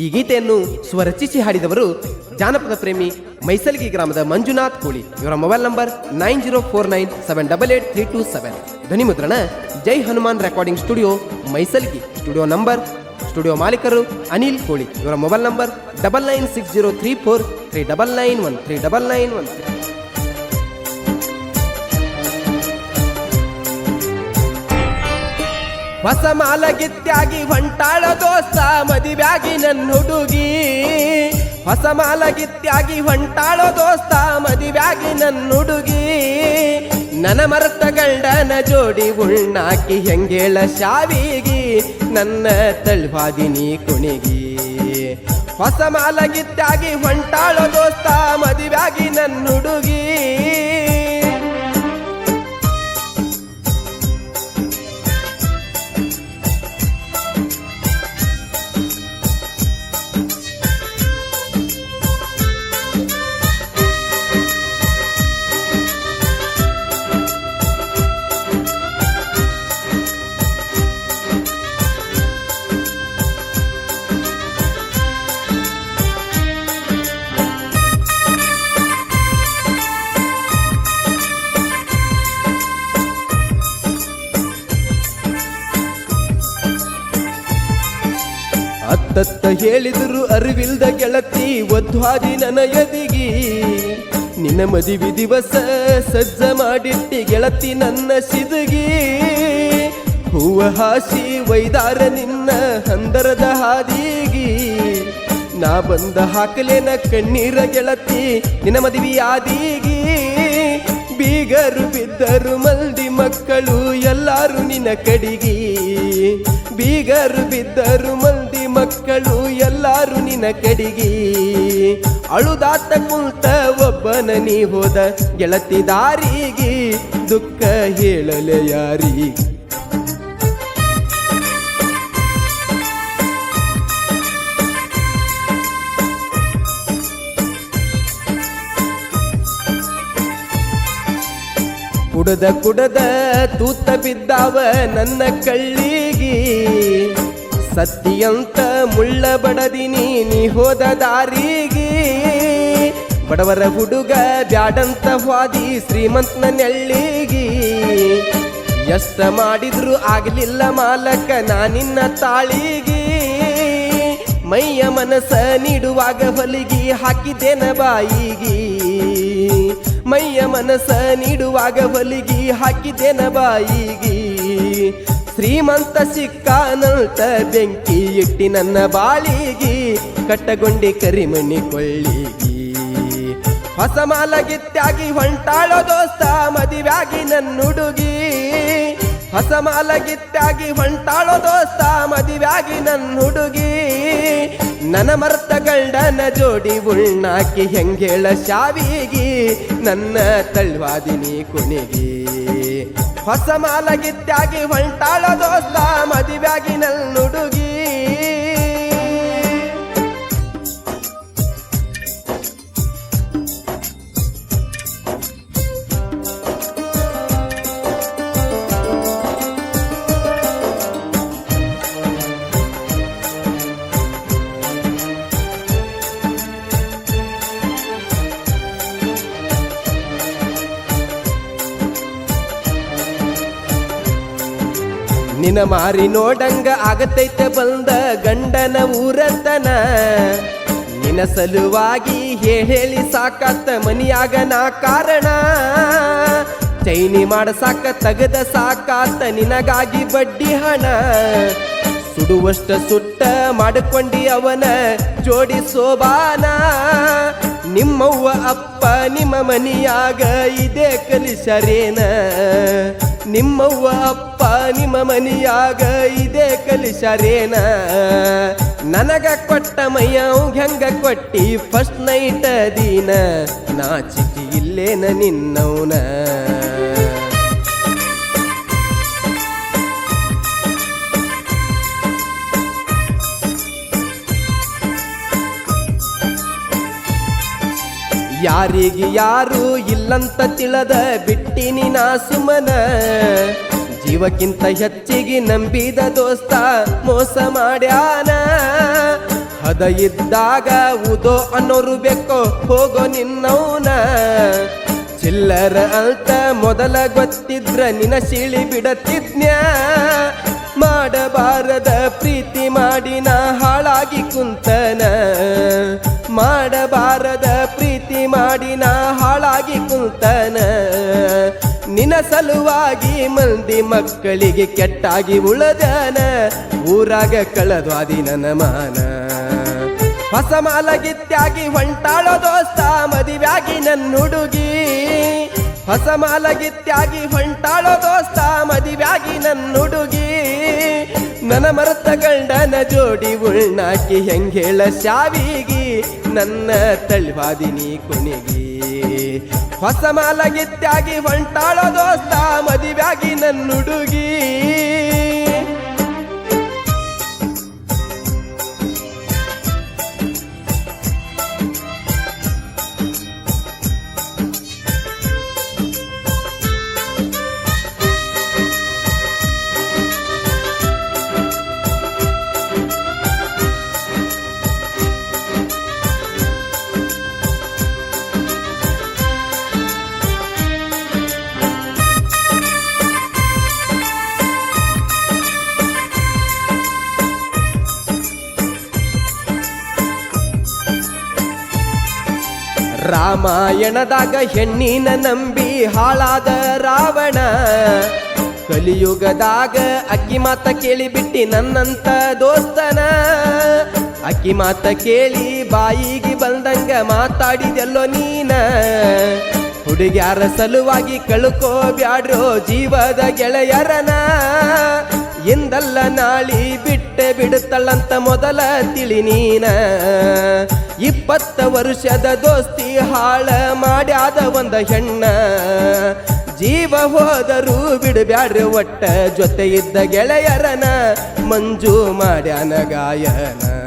ಈ ಗೀತೆಯನ್ನು ಸ್ವರಚಿಸಿ ಹಾಡಿದವರು ಜಾನಪದ ಪ್ರೇಮಿ ಮೈಸಲ್ಗಿ ಗ್ರಾಮದ ಮಂಜುನಾಥ್ ಕೋಳಿ. ಇವರ mobile number nine zero four nine seven double eight three two seven. ಧ್ವನಿ ಮುದ್ರಣ, Jai Hanuman recording studio, Maisalgi. Studio number, studio ಮಾಲೀಕರು ಅನಿಲ್ ಕೋಳಿ. ಇವರ mobile number double nine six zero three four three double nine one three double nine one ಹೊಸ ಮಾಲಗಿತ್ಯಾಗಿ ಹೊಂಟಾಳ ದೋಸ್ತ, ಮದಿವ್ಯಾಗಿ ನನ್ನ ಹುಡುಗಿ. ಹೊಸ ಮಾಲಗಿತ್ಯಾಗಿ ಹೊಂಟಾಳ ದೋಸ್ತ, ಮದಿವ್ಯಾಗಿ ನನ್ನ ಹುಡುಗಿ. ನನ ಮರತ ಗಂಡನ ಜೋಡಿ ಉಣ್ಣಾಕಿ ಹೆಂಗೇಳ ಶಾವಿಗಿ. ನನ್ನ ತಳ್ವಾದಿನಿ ಕುಣಿಗಿ. ಹೊಸ ಮಾಲಗಿತ್ಯಾಗಿ ಹೊಂಟಾಳ ದೋಸ್ತ, ಮದಿವ್ಯಾಗಿ ನನ್ನ ಹುಡುಗಿ. ಅತ್ತತ್ತ ಹೇಳಿದರು ಅರಿವಿಲ್ದ ಗೆಳತಿ ಒದ್ವಾದಿ ನನ್ನ ಎದಿಗಿ. ನಿನ್ನ ಮದುವೆ ದಿವಸ ಸಜ್ಜ ಮಾಡಿಟ್ಟಿ ಗೆಳತಿ ನನ್ನ ಸಿದುಗಿ. ಹೂವ ಹಾಸಿ ವೈದಾರ ನಿನ್ನ ಹಂದರದ ಹಾದಿಗಿ. ನಾ ಬಂದ ಹಾಕಲೇನ ಕಣ್ಣೀರ ಗೆಳತಿ, ನಿನ್ನ ಮದುವೆ ಆದಿಗಿ ಬೀಗರು ಬಿದ್ದರು ಮಲ್ದಿ ಮಕ್ಕಳು ಎಲ್ಲಾರು ನಿನ್ನ ಕಡಿಗಿ. ಬೀಗರು ಬಿದ್ದರು ಮಲ್ದಿ ಮಕ್ಕಳು ಎಲ್ಲಾರು ನಿನ್ನ ಕಡಿಗಿ. ಅಳುದಾತ ಕುಂತ ಒಬ್ಬನ ನೀ ಹೋದ ಗೆಳತಿ ದಾರಿಗೆ ದುಃಖ ಹೇಳಲೆ ಯಾರಿ ಕುಡದ ಕುಡದ ತೂತ ಬಿದ್ದಾವ ನನ್ನ ಕಳ್ಳಿಗಿ. ಸತ್ತಿಯಂತ ಮುಳ್ಳ ಬಡದಿನಿ ನೀ ಹೋದ ದಾರಿಗೆ. ಬಡವರ ಹುಡುಗ ಬ್ಯಾಡಂತ ವಾದಿ ಶ್ರೀಮಂತನ ನೆಳ್ಳಿಗಿ. ಎಷ್ಟ ಮಾಡಿದ್ರು ಆಗಲಿಲ್ಲ ಮಾಲಕ ನಾನಿನ್ನ ತಾಳಿಗಿ. ಮೈಯ ಮನಸ ನೀಡುವಾಗ ಹೊಲಿಗಿ ಹಾಕಿದ್ದೇನ ಬಾಯಿಗಿ. ಮೈಯ ಮನಸ ನೀಡುವಾಗ ಹೊಲಿಗಿ ಹಾಕಿದ್ದೇನ ಬಾಯಿಗಿ. ಶ್ರೀಮಂತ ಸಿಕ್ಕಾನಂತ ಬೆಂಕಿ ಇಟ್ಟಿ ನನ್ನ ಬಾಳಿಗಿ, ಕಟ್ಟಗೊಂಡಿ ಕರಿಮಣಿ ಕೊಳ್ಳಿಗಿ. ಹೊಸ ಮಾಲಗಿತ್ತಾಗಿ ಹೊಂಟಾಳೋ ದೋಸ್ತ, ಮದಿವ್ಯಾಗಿ ನನ್ನ ಹುಡುಗಿ. ಹೊಸ ಮಾಲಗಿತ್ತಾಗಿ ಹೊಂಟಾಳೋ ದೋಸ್ತ, ಮದಿವ್ಯಾಗಿ ನನ್ನ ಹುಡುಗಿ. ನನ್ನ ಮರ್ತ ಗಂಡನ ಜೋಡಿ ಉಣ್ಣಾಕಿ ಹೆಂಗೇಳ ಶಾವಿಗಿ, ನನ್ನ ತಳ್ವಾದಿನಿ ಕುಣಿಗಿ ಹೊಸ ಮಾಲಗಿತ್ತಾಗಿ ಹೊಂಟಾಳ ದೋಸ್ತ ಮದುವೆಯಾಗಿ ನಲ್ ಹುಡುಗಿ ನಿನ ಮಾರಿ ನೋಡಂಗ ಆಗತೈತೆ ಬಂದ ಗಂಡನ ಊರತನ. ನಿನ ಸಲುವಾಗಿ ಹೇಳಿ ಸಾಕತ್ತ ಮನಿಯಾಗ ನಾ ಕಾರಣ. ಚೈನಿ ಮಾಡಸಾಕ ತಗದ ಸಾಕಾತ ನಿನಗಾಗಿ ಬಡ್ಡಿ ಹಣ. ಸುಡುವಷ್ಟ ಸುಟ್ಟ ಮಾಡಿಕೊಂಡಿ ಅವನ ಜೋಡಿ ಸೋಬಾನ. ನಿಮ್ಮವ್ವ ಅಪ್ಪ ನಿಮ್ಮ ಮನಿಯಾಗ ಇದೇ ಕಲಿಸರೇನ ನಿಮ್ಮವ್ವ ಅಪ್ಪ ನಿಮ್ಮ ಮನಿಯಾಗ ಇದೇ ಕಲಿಸರೇನ? ನನಗ ಕೊಟ್ಟ ಮೈಯವು ಹೆಂಗ ಕೊಟ್ಟಿ ಫಸ್ಟ್ ನೈಟ್ ದಿನ ನಾಚಿಕೆ ಇಲ್ಲೇನ ನಿನ್ನವನ? ಯಾರಿಗೆ ಯಾರು ಇಲ್ಲಂತ ತಿಳದ ಬಿಟ್ಟಿನಿ ನಾ ಸುಮನ. ಜೀವಕ್ಕಿಂತ ಹೆಚ್ಚಿಗೆ ನಂಬಿದ ದೋಸ್ತ ಮೋಸ ಮಾಡ್ಯಾನ. ಹದ ಇದ್ದಾಗ ಉದೋ ಅನ್ನೋರು ಬೇಕೋ, ಹೋಗೋ ನಿನ್ನವನ. ಚಿಲ್ಲರ ಅಂತ ಮೊದಲ ಗೊತ್ತಿದ್ರ ನಿನ ಸಿಳಿ ಬಿಡತಿದ್ನ್ಯ. ಮಾಡಬಾರದ ಪ್ರೀತಿ ಮಾಡಿ ಹಾಳಾಗಿ ಕುಂತನ. ಸಲುವಾಗಿ ಮಂದಿ ಮಕ್ಕಳಿಗೆ ಕೆಟ್ಟಾಗಿ ಉಳದನ. ಊರಾಗ ಕಳದ್ವಾದಿ ನನ್ನ ಮಾನ. ಹೊಸ ಮಾಲಗಿತ್ಯಾಗಿ ಹೊಂಟಾಳೋ ದೋಸ್ತ, ಮದಿವ್ಯಾಗಿ ನನ್ನ ಹುಡುಗಿ. ಹೊಸ ಮಾಲಗಿತ್ಯಾಗಿ ಹೊಂಟಾಳೋ ದೋಸ್ತ, ಮದಿವ್ಯಾಗಿ ನನ್ನ ಹುಡುಗಿ. ನನ್ನ ಮರತ ಗಂಡನ ಜೋಡಿ ಉಳ್ನಾಕಿ ಹೆಂಗೇಳ ಶಾವಿಗಿ. ನನ್ನ ತಳ್ವಾದಿನಿ ಕೊನೆಗಿ. ಹೊಸ ಮಾಲಗಿತ್ಯಾಗಿ ಹೊಂಟಾಳೋ ದೋಸ್ತ ಮದಿವ್ಯಾಗಿ ನನ್ನ ಹುಡುಗಿ ರಾಮಾಯಣದಾಗ ಹೆಣ್ಣಿನ ನಂಬಿ ಹಾಳಾದ ರಾವಣ. ಕಲಿಯುಗದಾಗ ಅಕ್ಕಿ ಮಾತ ಕೇಳಿ ಬಿಟ್ಟಿ ನನ್ನಂತ ದೋಸ್ತನ. ಅಕ್ಕಿ ಮಾತ ಕೇಳಿ ಬಾಯಿಗೆ ಬಂದಂಗ ಮಾತಾಡಿದೆಲ್ಲೋ ನೀನ. ಹುಡುಗ್ಯಾರ ಸಲುವಾಗಿ ಕಳ್ಕೋ ಬ್ಯಾಡ್ರೋ ಜೀವದ ಗೆಳೆಯರನ. ಎಂದಲ್ಲ ನಾಳಿ ಬಿಟ್ಟೆ ಬಿಡುತ್ತಳ್ಳಂತ ಮೊದಲ ತಿಳಿ ನೀನ. ಇಪ್ಪತ್ತ ವರ್ಷದ ದೋಸ್ತಿ ಹಾಳ ಮಾಡ್ಯಾದ ಒಂದ ಹೆಣ್ಣ. ಜೀವ ಹೋದರೂ ಬಿಡಬ್ಯಾಡ್ರಿ ಒಟ್ಟ ಜೊತೆ ಇದ್ದ ಗೆಳೆಯರನ. ಮಂಜು ಮಾಡ್ಯಾನ ಗಾಯನ.